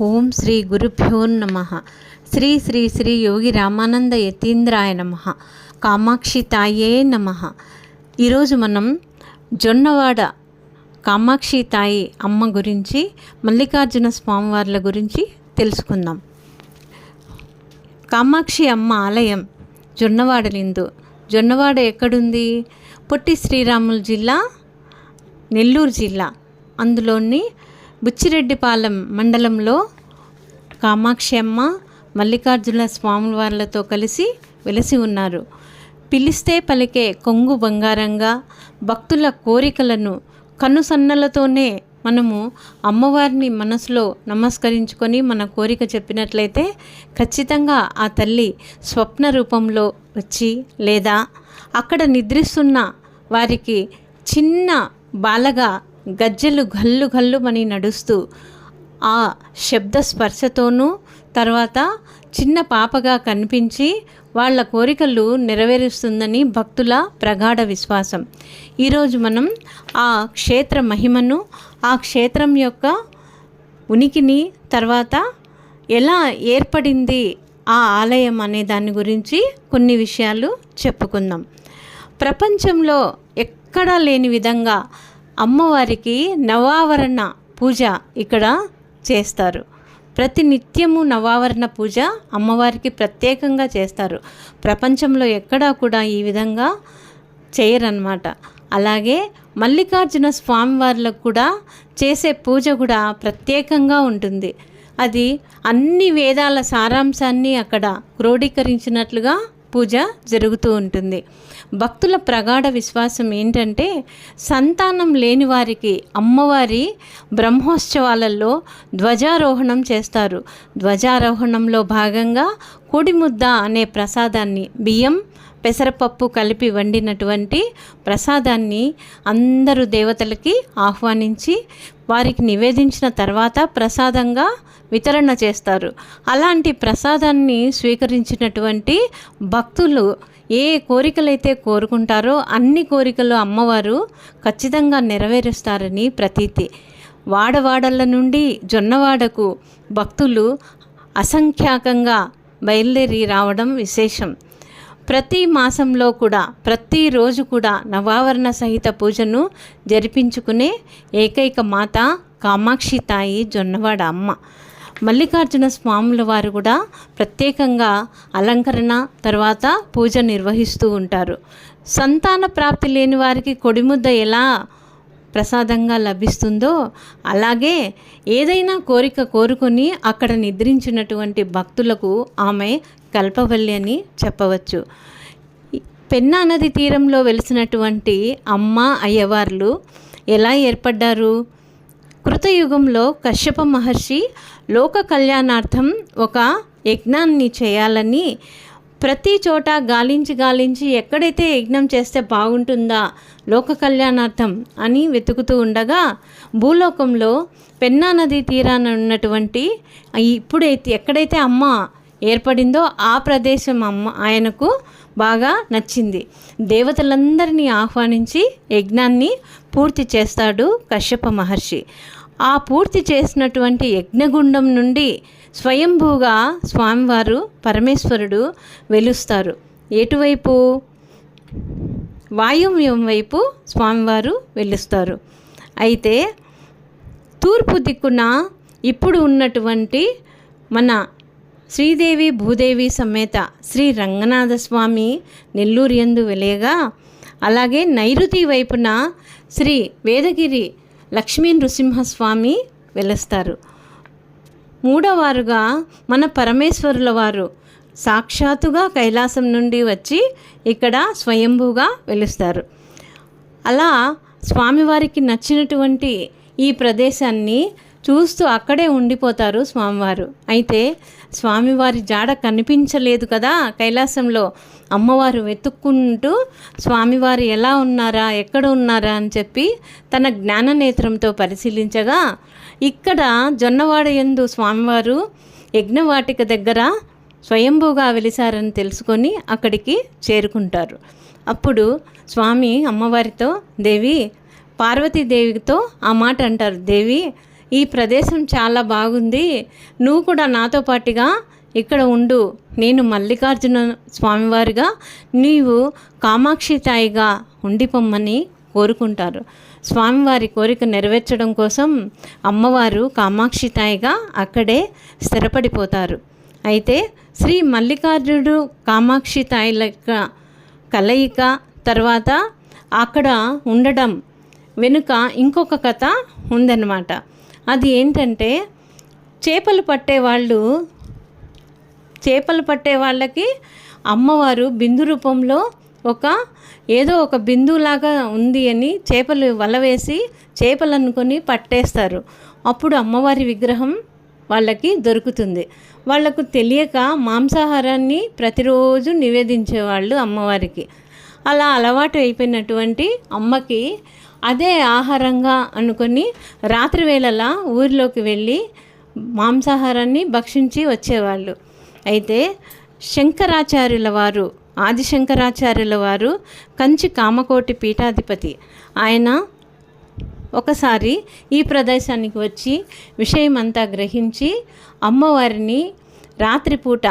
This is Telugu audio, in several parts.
ఓం శ్రీ గురుభ్యో నమ. శ్రీ శ్రీ శ్రీ యోగి రామానంద యతీంద్రాయ నమ. కామాక్షి తాయే నమ. ఈరోజు మనం జొన్నవాడ కామాక్షి తాయి అమ్మ గురించి మల్లికార్జున స్వామివార్ల గురించి తెలుసుకుందాం. కామాక్షి అమ్మ ఆలయం జొన్నవాడలిందు జొన్నవాడ ఎక్కడుంది? పొట్టి శ్రీరాములు జిల్లా నెల్లూరు జిల్లా. అందులోని బుచ్చిరెడ్డిపాలెం మండలంలో కామాక్షి అమ్మ మల్లికార్జున స్వామివార్లతో కలిసి వెలసి ఉన్నారు. పిలిస్తే పలికే కొంగు బంగారంగా భక్తుల కోరికలను కనుసన్నలతోనే మనము అమ్మవారిని మనసులో నమస్కరించుకొని మన కోరిక చెప్పినట్లయితే ఖచ్చితంగా ఆ తల్లి స్వప్న రూపంలో వచ్చి లేదా అక్కడ నిద్రిస్తున్న వారికి చిన్న బాలగా గజ్జెలు గల్లు గల్లుమని నడుస్తూ ఆ శబ్ద స్పర్శతోనూ తర్వాత చిన్న పాపగా కనిపించి వాళ్ళ కోరికలు నెరవేరుస్తుందని భక్తుల ప్రగాఢ విశ్వాసం. ఈరోజు మనం ఆ క్షేత్ర మహిమను ఆ క్షేత్రం యొక్క ఉనికిని తర్వాత ఎలా ఏర్పడింది ఆ ఆలయం అనే దాని గురించి కొన్ని విషయాలు చెప్పుకుందాం. ప్రపంచంలో ఎక్కడా లేని విధంగా అమ్మవారికి నవావరణ పూజ ఇక్కడ చేస్తారు. ప్రతి నిత్యము నవావరణ పూజ అమ్మవారికి ప్రత్యేకంగా చేస్తారు. ప్రపంచంలో ఎక్కడా కూడా ఈ విధంగా చేయరన్నమాట. అలాగే మల్లికార్జున స్వామివార్లకు కూడా చేసే పూజ కూడా ప్రత్యేకంగా ఉంటుంది. అది అన్ని వేదాల సారాంశాన్ని అక్కడ క్రోడీకరించినట్లుగా పూజ జరుగుతూ ఉంటుంది. భక్తుల ప్రగాఢ విశ్వాసం ఏంటంటే సంతానం లేని వారికి అమ్మవారి బ్రహ్మోత్సవాలలో ధ్వజారోహణం చేస్తారు. ధ్వజారోహణంలో భాగంగా కోడిముద్ద అనే ప్రసాదాన్ని బియ్యం పెసరపప్పు కలిపి వండినటువంటి ప్రసాదాన్ని అందరూ దేవతలకి ఆహ్వానించి వారికి నివేదించిన తర్వాత ప్రసాదంగా వితరణ చేస్తారు. అలాంటి ప్రసాదాన్ని స్వీకరించినటువంటి భక్తులు ఏ కోరికలైతే కోరుకుంటారో అన్ని కోరికలు అమ్మవారు ఖచ్చితంగా నెరవేరుస్తారని ప్రతీతి. వాడవాడల నుండి జొన్నవాడకు భక్తులు అసంఖ్యాకంగా బయలుదేరి రావడం విశేషం. ప్రతి మాసంలో కూడా ప్రతిరోజు కూడా నవావరణ సహిత పూజను జరిపించుకునే ఏకైక మాత కామాక్షి తాయి జొన్నవాడ అమ్మ. మల్లికార్జున స్వాముల వారు కూడా ప్రత్యేకంగా అలంకరణ తర్వాత పూజ నిర్వహిస్తూ ఉంటారు. సంతాన ప్రాప్తి లేని వారికి కొడిముద్ద ఎలా ప్రసాదంగా లభిస్తుందో అలాగే ఏదైనా కోరిక కోరుకొని అక్కడ నిద్రించినటువంటి భక్తులకు ఆమె కల్పవల్లి అని చెప్పవచ్చు. పెన్నా నది తీరంలో వెలిసినటువంటి అమ్మ అయ్యవార్లు ఎలా ఏర్పడ్డారు? కృతయుగంలో కశ్యప మహర్షి లోక కళ్యాణార్థం ఒక యజ్ఞాన్ని చేయాలని ప్రతి చోట గాలించి గాలించి ఎక్కడైతే యజ్ఞం చేస్తే బాగుంటుందా లోక కళ్యాణార్థం అని వెతుకుతూ ఉండగా భూలోకంలో పెన్నా నది తీరాన ఉన్నటువంటి ఇప్పుడైతే ఎక్కడైతే అమ్మ ఏర్పడిందో ఆ ప్రదేశం అమ్మ ఆయనకు బాగా నచ్చింది. దేవతలందరినీ ఆహ్వానించి యజ్ఞాన్ని పూర్తి చేస్తాడు కశ్యప మహర్షి. ఆ పూర్తి చేసినటువంటి యజ్ఞగుండం నుండి స్వయంభూగా స్వామివారు పరమేశ్వరుడు వెలుస్తారు. ఎటువైపు? వాయువ్యం వైపు స్వామివారు వెలుస్తారు. అయితే తూర్పు దిక్కున ఇప్పుడు ఉన్నటువంటి మన శ్రీదేవి భూదేవి సమేత శ్రీ రంగనాథ స్వామి నెల్లూరు ఎందు వెలేగా అలాగే నైరుతి వైపున శ్రీ వేదగిరి లక్ష్మీ నృసింహస్వామి వెలుస్తారు. మూడవారుగా మన పరమేశ్వరుల వారు సాక్షాత్తుగా కైలాసం నుండి వచ్చి ఇక్కడ స్వయంభూగా వెలుస్తారు. అలా స్వామివారికి నచ్చినటువంటి ఈ ప్రదేశాన్ని చూస్తూ అక్కడే ఉండిపోతారు స్వామివారు. అయితే స్వామివారి జాడ కనిపించలేదు కదా కైలాసంలో. అమ్మవారు వెతుక్కుంటూ స్వామివారు ఎలా ఉన్నారా ఎక్కడ ఉన్నారా అని చెప్పి తన జ్ఞాననేత్రంతో పరిశీలించగా ఇక్కడ జొన్నవాడ ఎందు స్వామివారు యజ్ఞవాటిక దగ్గర స్వయంభూగా వెలిసారని తెలుసుకొని అక్కడికి చేరుకుంటారు. అప్పుడు స్వామి అమ్మవారితో దేవి పార్వతీదేవితో ఆ మాట అంటారు. దేవి ఈ ప్రదేశం చాలా బాగుంది. నువ్వు కూడా నాతో పాటుగా ఇక్కడ ఉండు. నేను మల్లికార్జున స్వామివారిగా నీవు కామాక్షి తాయిగా ఉండిపోమ్మని కోరుకుంటారు. స్వామివారి కోరిక నెరవేర్చడం కోసం అమ్మవారు కామాక్షి తాయిగా అక్కడే స్థిరపడిపోతారు. అయితే శ్రీ మల్లికార్జునుడు కామాక్షి తాయిల కలయిక తర్వాత అక్కడ ఉండడం వెనుక ఇంకొక కథ ఉందన్నమాట. అది ఏంటంటే చేపలు పట్టే వాళ్ళు చేపలు పట్టే వాళ్ళకి అమ్మవారు బిందు రూపంలో ఒక ఏదో ఒక బిందులాగా ఉంది అని చేపలు వల వేసి చేపలు అనుకొని పట్టేస్తారు. అప్పుడు అమ్మవారి విగ్రహం వాళ్ళకి దొరుకుతుంది. వాళ్ళకు తెలియక మాంసాహారాన్ని ప్రతిరోజు నివేదించేవాళ్ళు అమ్మవారికి. అలా అలవాటు అయిపోయినటువంటి అమ్మకి అదే ఆహారంగా అనుకొని రాత్రి వేళలా ఊరిలోకి వెళ్ళి మాంసాహారాన్ని భక్షించి వచ్చేవాళ్ళు. అయితే శంకరాచార్యుల వారు ఆదిశంకరాచార్యుల వారు కంచి కామకోటి పీఠాధిపతి ఆయన ఒకసారి ఈ ప్రదేశానికి వచ్చి విషయమంతా గ్రహించి అమ్మవారిని రాత్రిపూట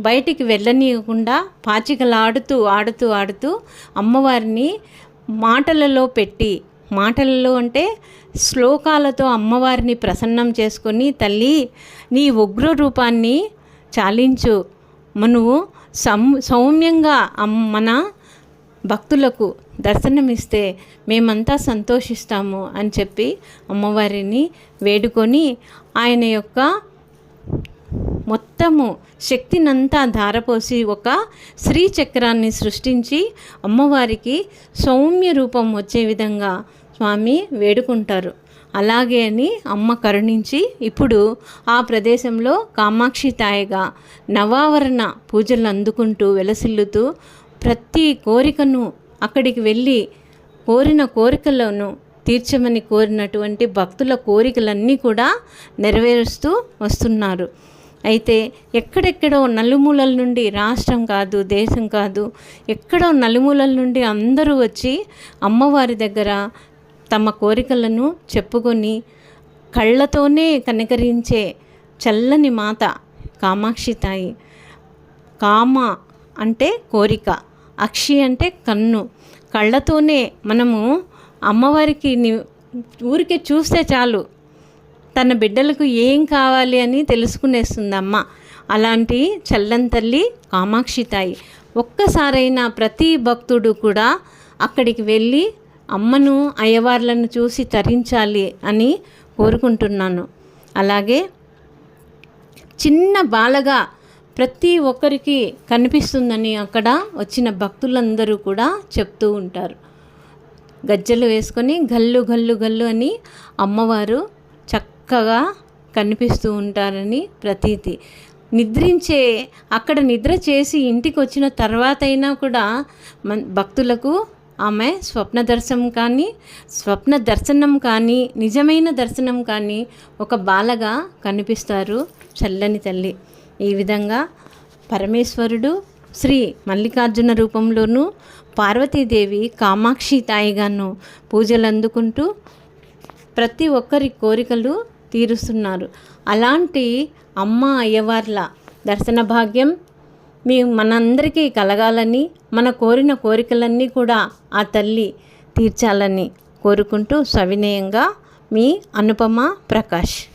బయటికి వెళ్ళనీయకుండా పాచికలాడుతూ ఆడుతూ ఆడుతూ అమ్మవారిని మాటలలో పెట్టి మాటలలో అంటే శ్లోకాలతో అమ్మవారిని ప్రసన్నం చేసుకొని తల్లి నీ ఉగ్ర రూపాన్ని చాలించు. మనము సం సౌమ్యంగా మన భక్తులకు దర్శనమిస్తే మేమంతా సంతోషిస్తాము అని చెప్పి అమ్మవారిని వేడుకొని ఆయన యొక్క మొత్తము శక్తినంతా ధారపోసి ఒక శ్రీ చక్రాన్ని సృష్టించి అమ్మవారికి సౌమ్య రూపం వచ్చే విధంగా స్వామి వేడుకుంటారు. అలాగే అని అమ్మ కరుణించి ఇప్పుడు ఆ ప్రదేశంలో కామాక్షి తాయగా నవావరణ పూజలు అందుకుంటూ వెలసిల్లుతూ ప్రతి కోరికను అక్కడికి వెళ్ళి కోరిన కోరికలను తీర్చమని కోరినటువంటి భక్తుల కోరికలన్నీ కూడా నెరవేరుస్తూ వస్తున్నారు. అయితే ఎక్కడెక్కడో నలుమూలల నుండి రాష్ట్రం కాదు దేశం కాదు ఎక్కడో నలుమూలల నుండి అందరూ వచ్చి అమ్మవారి దగ్గర తమ కోరికలను చెప్పుకొని కళ్ళతోనే కనికరించే చల్లని మాత కామాక్షి తాయి. కామ అంటే కోరిక అక్షి అంటే కన్ను. కళ్ళతోనే మనము అమ్మవారికి ఊరికే చూస్తే చాలు. తన బిడ్డలకు ఏం కావాలి అని తెలుసుకునేస్తుంది అమ్మ అలాంటి చల్లని తల్లి కామాక్షి తాయి. ఒక్కసారైనా ప్రతి భక్తుడు కూడా అక్కడికి వెళ్ళి అమ్మను అయ్యవార్లను చూసి తరించాలి అని కోరుకుంటున్నాను. అలాగే చిన్న బాలగా ప్రతి ఒక్కరికి కనిపిస్తుందని అక్కడ వచ్చిన భక్తులందరూ కూడా చెప్తూ ఉంటారు. గజ్జలు వేసుకొని గల్లు గల్లు గల్లు అని అమ్మవారు చక్క చక్కగా కనిపిస్తూ ఉంటారని ప్రతీతి. నిద్రించే అక్కడ నిద్ర చేసి ఇంటికి వచ్చిన తర్వాత అయినా కూడా మన్ భక్తులకు ఆమె స్వప్న దర్శనం కానీ స్వప్న దర్శనం కానీ నిజమైన దర్శనం కానీ ఒక బాలగా కనిపిస్తారు చల్లని తల్లి. ఈ విధంగా పరమేశ్వరుడు శ్రీ మల్లికార్జున రూపంలోనూ పార్వతీదేవి కామాక్షి తాయిగాను పూజలు అందుకుంటూ ప్రతి ఒక్కరి కోరికలు తీరుస్తున్నారు. అలాంటి అమ్మ అయ్యవార్ల దర్శన భాగ్యం మీ మనందరికీ కలగాలని మన కోరిన కోరికలన్నీ కూడా ఆ తల్లి తీర్చాలని కోరుకుంటూ సవినయంగా మీ అనుపమ ప్రకాష్.